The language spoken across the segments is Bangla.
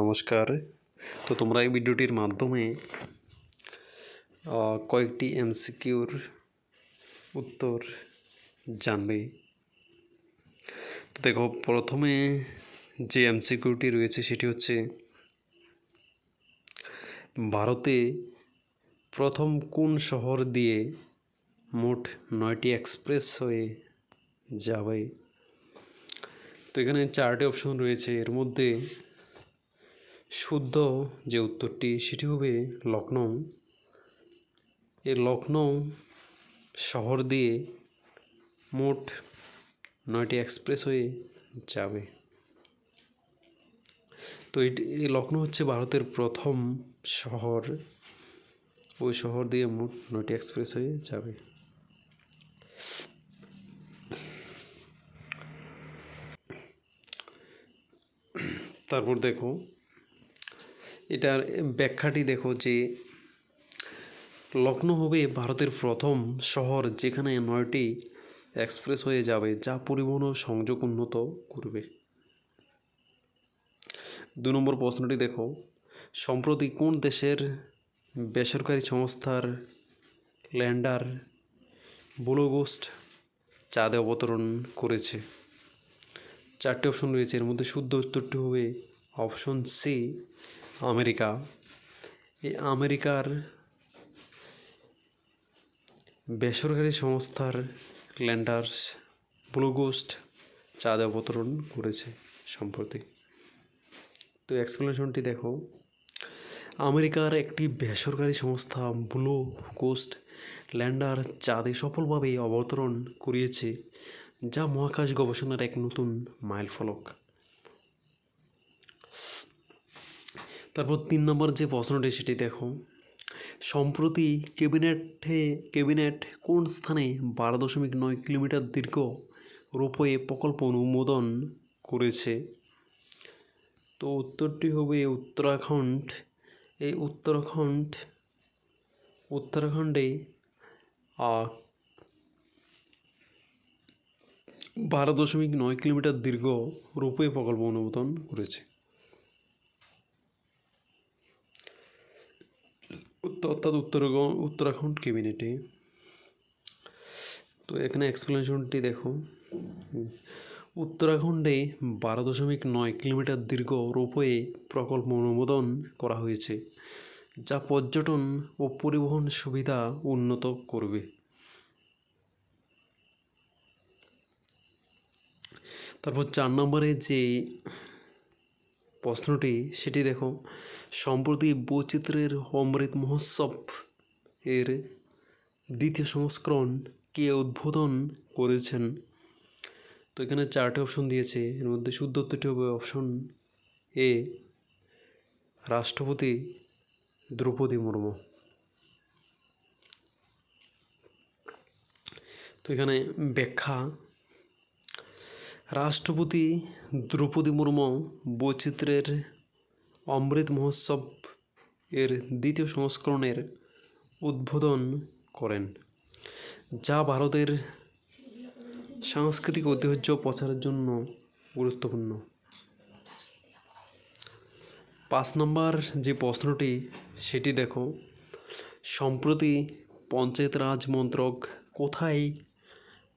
নমস্কার। তো তোমরা এই ভিডিওটির মাধ্যমে কয়েকটি এমসিকিউর উত্তর জানবে। তো দেখো, প্রথমে যে এমসিকিউটি রয়েছে সেটি হচ্ছে, ভারতে প্রথম কোন শহর দিয়ে মোট নয়টি এক্সপ্রেস হয়ে যাবে? তো এখানে চারটি অপশন রয়েছে। এর মধ্যে শুদ্ধ যে উত্তরটি, সেটি হবে লখনৌ এই লখনৌ শহর দিয়ে মোট নয়টি এক্সপ্রেস হয়ে যাবে। তো এটি এই লখনৌ হচ্ছে ভারতের প্রথম শহর। ওই শহর দিয়ে মোট নয়টি এক্সপ্রেস হয়ে যাবে। তারপর দেখো এটার ব্যাখ্যাটি দেখো যে লখনৌ হবে ভারতের প্রথম শহর যেখানে নয়টি এক্সপ্রেস হয়ে যাবে, যা পরিবহন ও সংযোগ উন্নত করবে। দু নম্বর প্রশ্নটি দেখো, সম্প্রতি কোন দেশের বেসরকারি সংস্থার ল্যান্ডার ব্লুগোস্ট চাঁদে অবতরণ করেছে? চারটি অপশন রয়েছে, এর মধ্যে শুদ্ধ উত্তরটি হবে অপশন সি আমেরিকা। এই আমেরিকার বেসরকারি সংস্থার ল্যান্ডার ব্লুগোস্ট চাঁদে অবতরণ করেছে সম্প্রতি। তো এক্সপ্লেনেশনটি দেখো। আমেরিকার একটি বেসরকারি সংস্থা ব্লু কোস্ট ল্যান্ডার চাঁদে সফলভাবে অবতরণ করিয়েছে, যা মহাকাশ গবেষণার এক নতুন মাইলফলক। তারপর তিন নম্বর যে প্রশ্নটি, সেটি দেখো। সম্প্রতি ক্যাবিনেটে, ক্যাবিনেট কোন স্থানে বারো দশমিক নয় কিলোমিটার দীর্ঘ রোপওয়ে প্রকল্প অনুমোদন করেছে? তো উত্তরটি হবে উত্তরাখণ্ড। এই উত্তরাখণ্ড, উত্তরাখণ্ডে বারো দশমিক নয় কিলোমিটার দীর্ঘ রোপওয়ে প্রকল্প অনুমোদন করেছে। অর্থাৎ উত্তর উত্তরাখণ্ড ক্যাবিনেটে তো এখানে এক্সপ্লেনেশনটি দেখো। উত্তরাখণ্ডে বারো দশমিক নয় কিলোমিটার দীর্ঘ রোপওয়ে প্রকল্প অনুমোদন করা হয়েছে, যা পর্যটন ও পরিবহন সুবিধা উন্নত করবে। তারপর চার নম্বরে যে প্রশ্নটি, সেটি দেখো। সম্প্রতি বৈচিত্র্যের অমৃত মহোৎসব এর দ্বিতীয় সংস্করণ কে উদ্বোধন করেছেন? তো এখানে চারটি অপশন দিয়েছে। এর মধ্যে শুদ্ধ উত্তরটি হবে অপশন এ রাষ্ট্রপতি দ্রৌপদী মুর্মু। তো এখানে ব্যাখ্যা, রাষ্ট্রপতি দ্রৌপদী মুর্মু বৈচিত্র্যের অমৃত মহোৎসব এর দ্বিতীয় সংস্করণের উদ্বোধন করেন, যা ভারতের সাংস্কৃতিক ঐতিহ্য প্রচারের জন্য গুরুত্বপূর্ণ। পাঁচ নম্বর যে প্রশ্নটি, সেটি দেখো। সম্প্রতি পঞ্চায়েত রাজ মন্ত্রক কোথায়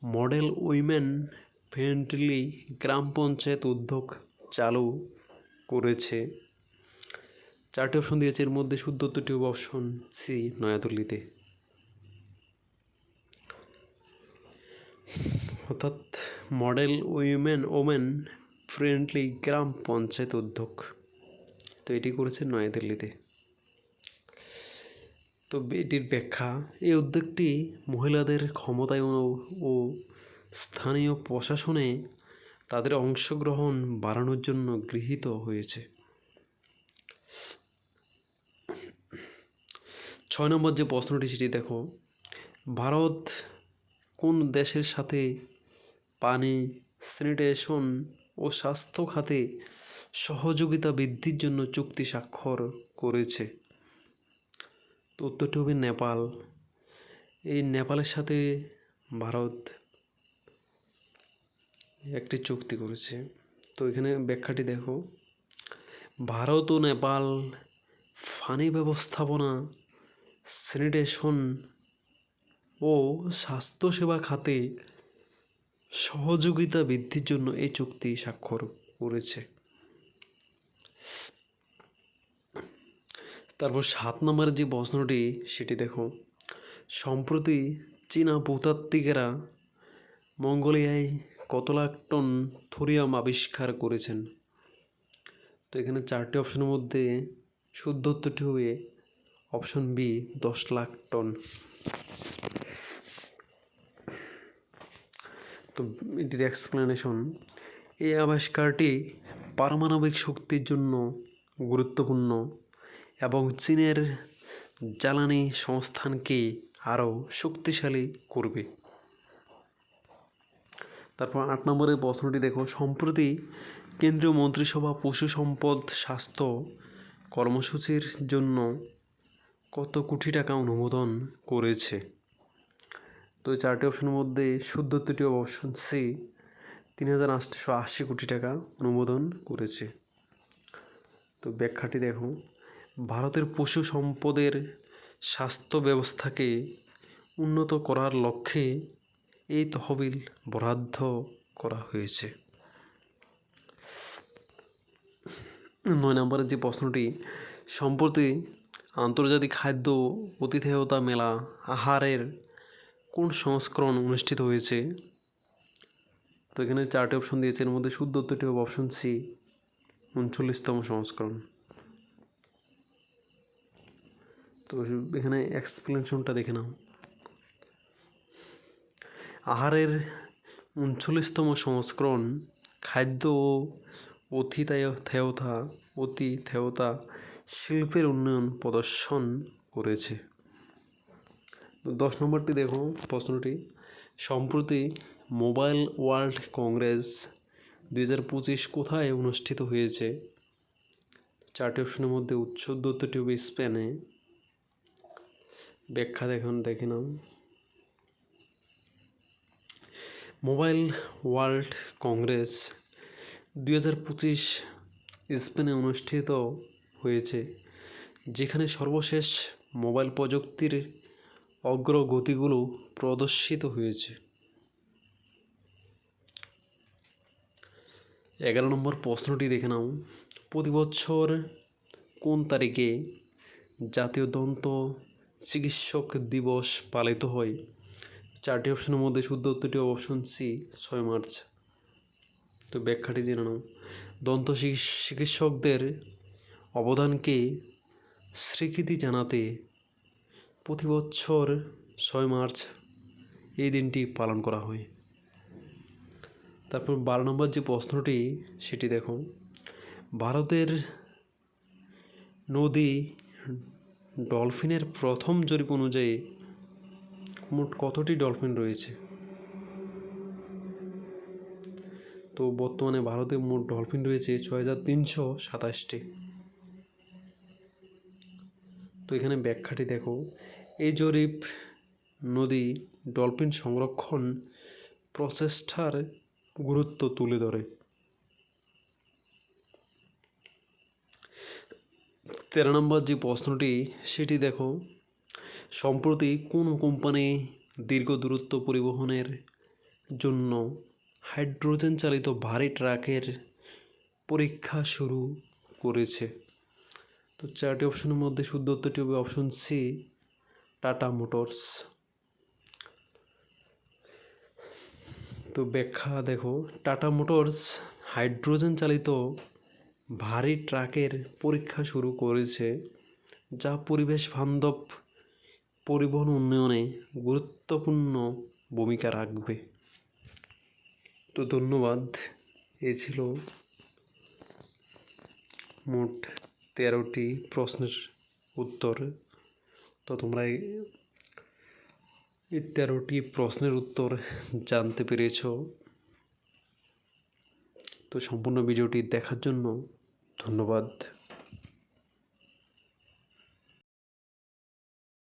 মডেল উইমেন ফ্রেন্ডলি গ্রাম পঞ্চায়েত উদ্যোগ চালু করেছে? চারটি অপশন দিয়েছে। এর মধ্যে শুদ্ধ হবে অপশন সি, নয়াদিল্লিতে। অর্থাৎ মডেল উইমেন, ওমেন ফ্রেন্ডলি গ্রাম পঞ্চায়েত উদ্যোগ। তো এটি করেছে নয়াদিল্লিতে। তো এটির ব্যাখ্যা, এই উদ্যোগটি মহিলাদের ক্ষমতায়ন ও স্থানীয় প্রশাসনে তাদের অংশগ্রহণ বাড়ানোর জন্য গৃহীত হয়েছে। ছয় নম্বর যে প্রশ্নটি, সেটি দেখো। ভারত কোন দেশের সাথে পানি, স্যানিটেশন ও স্বাস্থ্য খাতে সহযোগিতা বৃদ্ধির জন্য চুক্তি স্বাক্ষর করেছে? তো উত্তরটি হবে নেপাল। এই নেপালের সাথে ভারত একটি চুক্তি করেছে। তো এখানে ব্যাখ্যাটি দেখো। ভারত ও নেপাল ফানি ব্যবস্থাপনা স্যানিটেশন ও স্বাস্থ্যসেবা খাতে সহযোগিতা বৃদ্ধির জন্য এই চুক্তি স্বাক্ষর করেছে। তারপর সাত নম্বরের যে প্রশ্নটি, সেটি দেখো। সম্প্রতি চীনা ভূতাত্ত্বিকেরা মঙ্গোলিয়ায় কত লাখ টন থোরিয়াম আবিষ্কার করেছেন? তো এখানে চারটি অপশনের মধ্যে শুদ্ধ হবে অপশন বি, দশ লাখ টন। তো এটির এক্সপ্লেনেশন এই আবিষ্কারটি পারমাণবিক শক্তির জন্য গুরুত্বপূর্ণ এবং চীনের জ্বালানি সংস্থানকে আরও শক্তিশালী করবে। তারপর আট নম্বরের প্রশ্নটি দেখো, সম্প্রতি কেন্দ্রীয় মন্ত্রিসভা পশু সম্পদ স্বাস্থ্য কর্মসূচির জন্য কত কোটি টাকা অনুমোদন করেছে। তো এই চারটি অপশনের মধ্যে শুদ্ধ উত্তরটি অপশন সি তিন হাজার আটশো আশি কোটি টাকা অনুমোদন করেছে। তো ব্যাখ্যাটি দেখো, ভারতের পশু সম্পদের স্বাস্থ্য ব্যবস্থাকে উন্নত করার লক্ষ্যে এই তহবিল বরাদ্দ করা হয়েছে। নয় নম্বরের যে প্রশ্নটি, সম্প্রতি আন্তর্জাতিক খাদ্য অতিথেয়তা মেলা আহারের কোন সংস্করণ অনুষ্ঠিত হয়েছে? তো এখানে চারটি অপশন দিয়েছে। এর মধ্যে শুদ্ধ উত্তরটি হবে অপশন সি উনচল্লিশতম সংস্করণ। তো এখানে এক্সপ্লেনেশনটা দেখে নাও। আহারের উনচল্লিশতম সংস্করণ খাদ্য ও অতিথেয়তা অতিথেয়তা শিল্পের উন্নয়ন প্রদর্শন করেছে। দশ নম্বরটি দেখো প্রশ্নটি। সম্প্রতি মোবাইল ওয়ার্ল্ড কংগ্রেস দুই হাজার পঁচিশ কোথায় অনুষ্ঠিত হয়েছে? চারটি অপশনের মধ্যে উচ্চ উত্তরটি হবে স্পেনে। ব্যাখ্যা দেখুন, দেখে নাও। মোবাইল ওয়ার্ল্ড কংগ্রেস দুই হাজার পঁচিশ স্পেনে অনুষ্ঠিত হয়েছে, যেখানে সর্বশেষ মোবাইল প্রযুক্তির অগ্রগতিগুলো প্রদর্শিত হয়েছে। এগারো নম্বর প্রশ্নটি দেখে নাও। প্রতি বছর কোন তারিখে জাতীয় দন্ত চিকিৎসক দিবস পালিত হয়? চারটি অপশনের মধ্যে শুদ্ধ উত্তরটি অপশন সি, ছয় মার্চ। তো ব্যাখ্যাটি জেনে নাও। দন্ত চিকিৎসকদের অবদানকে স্বীকৃতি জানাতে প্রতি বছর ছয় মার্চ এই দিনটি পালন করা হয়। তারপর বারো নম্বর যে প্রশ্নটি, সেটি দেখো ভারতের নদী ডলফিনের প্রথম জরিপ অনুযায়ী মোট কতটি ডলফিন রয়েছে? তো বর্তমানে ভারতে মোট ডলফিন রয়েছে ছয় হাজার তিনশো সাতাশটি। তো এখানে ব্যাখ্যাটি দেখো। এই জরিপ নদী ডলফিন সংরক্ষণ প্রচেষ্টার গুরুত্ব তুলে ধরে। তেরো নম্বর যে প্রশ্নটি, সেটি দেখো। সম্প্রতি কোন কোম্পানি দীর্ঘ দূরত্ব পরিবহনের জন্য হাইড্রোজেন চালিত ভারী ট্রাকের পরীক্ষা শুরু করেছে? তো চারটি অপশনের মধ্যে শুদ্ধ উত্তরটি হবে অপশন সি টাটা মোটরস। তো ব্যাখ্যা দেখো, টাটা মোটরস হাইড্রোজেন চালিত ভারী ট্রাকের পরীক্ষা শুরু করেছে, যা পরিবেশ বান্ধব পরিবহন উন্নয়নে গুরুত্বপূর্ণ ভূমিকা রাখবে। তো ধন্যবাদ, এ ছিল মোট তেরোটি প্রশ্নের উত্তর। তো তোমরা এই তেরোটি প্রশ্নের উত্তর জানতে পেরেছ। তো সম্পূর্ণ ভিডিওটি দেখার জন্য ধন্যবাদ।